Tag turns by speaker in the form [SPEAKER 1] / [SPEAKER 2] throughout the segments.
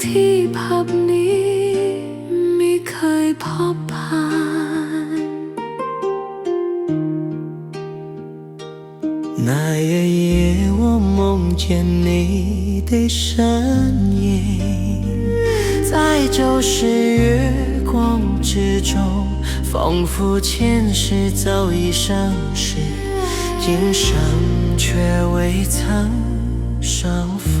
[SPEAKER 1] 提笔你未去剖白
[SPEAKER 2] 那一夜，我梦见你的身影。在旧时月光之中，仿佛前世早已相识，今生却未曾相逢。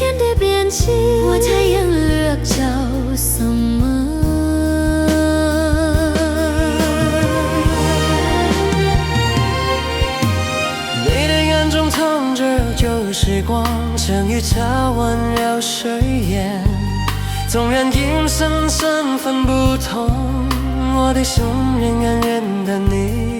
[SPEAKER 1] 天的变迁，我猜眼泪叫什么？
[SPEAKER 2] 你的眼中藏着旧时光，像一插满了水眼。纵然今生身份不同，我的胸仍然认得你。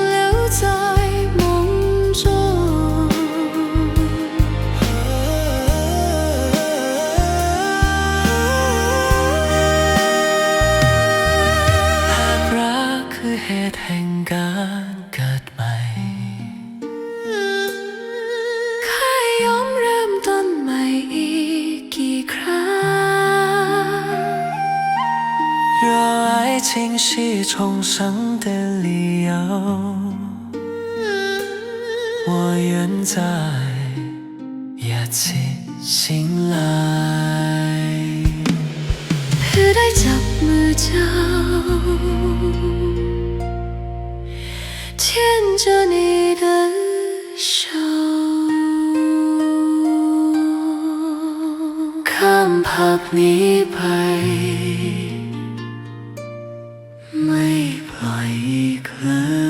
[SPEAKER 2] คือเหตุแห่งการเกิดใหม่
[SPEAKER 1] ข้ายอมเริ่มต้นใหม่อีกกี่ครั้ง
[SPEAKER 2] 若爱情是重生的理由，我愿在一次醒来。
[SPEAKER 1] เพื่อได้จับมือเจ้า 牵着你的手ข้ามภาพนี้ไป
[SPEAKER 2] ไม่ปล่อยอีกเลย